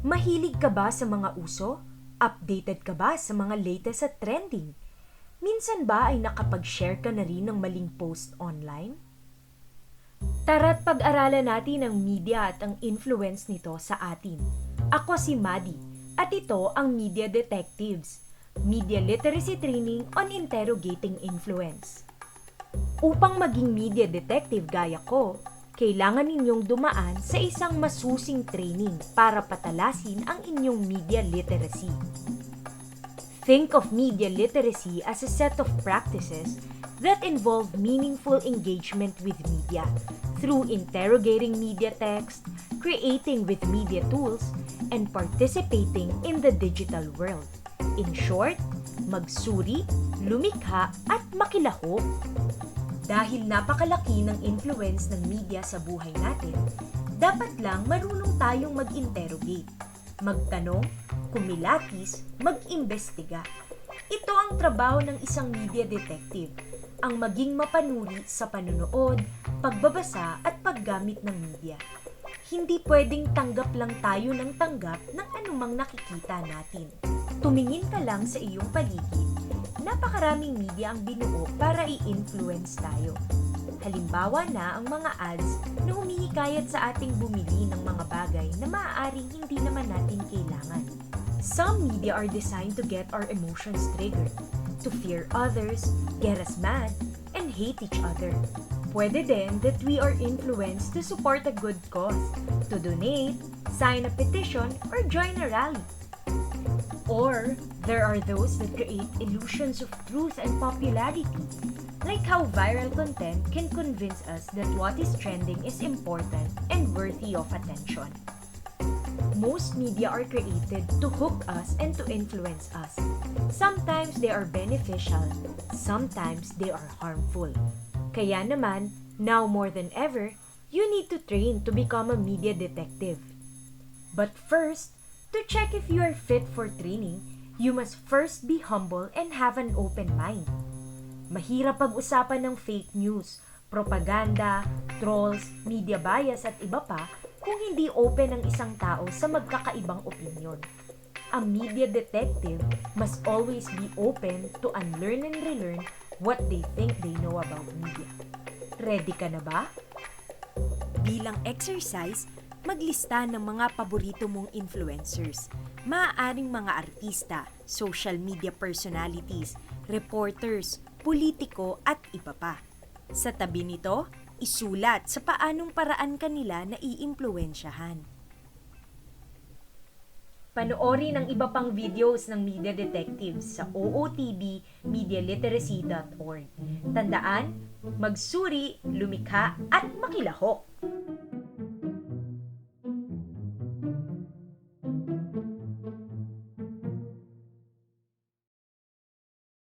Mahilig ka ba sa mga uso? Updated ka ba sa mga latest at trending? Minsan ba ay nakapag-share ka na rin ng maling post online? Tara't pag-aralan natin ang media at ang influence nito sa atin. Ako si Madi at ito ang Media Detectives, Media Literacy Training on Interrogating Influence. Upang maging media detective gaya ko, kailangan ninyong dumaan sa isang masusing training para patalasin ang inyong media literacy. Think of media literacy as a set of practices that involve meaningful engagement with media through interrogating media text, creating with media tools, and participating in the digital world. In short, magsuri, lumikha, at makilahok. Dahil napakalaki ng influence ng media sa buhay natin, dapat lang marunong tayong mag-interrogate, magtanong, kumilatis, mag-imbestiga. Ito ang trabaho ng isang media detective, ang maging mapanuri sa panunood, pagbabasa at paggamit ng media. Hindi pwedeng tanggap lang tayo ng tanggap ng anumang nakikita natin. Tumingin ka lang sa iyong paligid napakaraming media ang binuo para i-influence tayo. Halimbawa na ang mga ads na humihikayat sa ating bumili ng mga bagay na maaaring hindi naman natin kailangan. Some media are designed to get our emotions triggered, to fear others, get us mad, and hate each other. Pwede din that we are influenced to support a good cause, to donate, sign a petition, or join a rally. Or, there are those that create illusions of truth and popularity, like how viral content can convince us that what is trending is important and worthy of attention. Most media are created to hook us and to influence us. Sometimes they are beneficial, sometimes they are harmful. Kaya naman, now more than ever, you need to train to become a media detective. But first, to check if you are fit for training, you must first be humble and have an open mind. Mahirap pag-usapan ng fake news, propaganda, trolls, media bias at iba pa kung hindi open ang isang tao sa magkakaibang opinyon. A media detective must always be open to unlearn and relearn what they think they know about media. Ready ka na ba? Bilang exercise, maglista ng mga paborito mong influencers. Maaaring mga artista, social media personalities, reporters, politiko at iba pa. Sa tabi nito, isulat sa paanong paraan kanila na iimpluwensyahan. Panoorin ang iba pang videos ng Media Detectives sa OOTB medialiteracy.org. Tandaan, magsuri, lumikha at makilahok.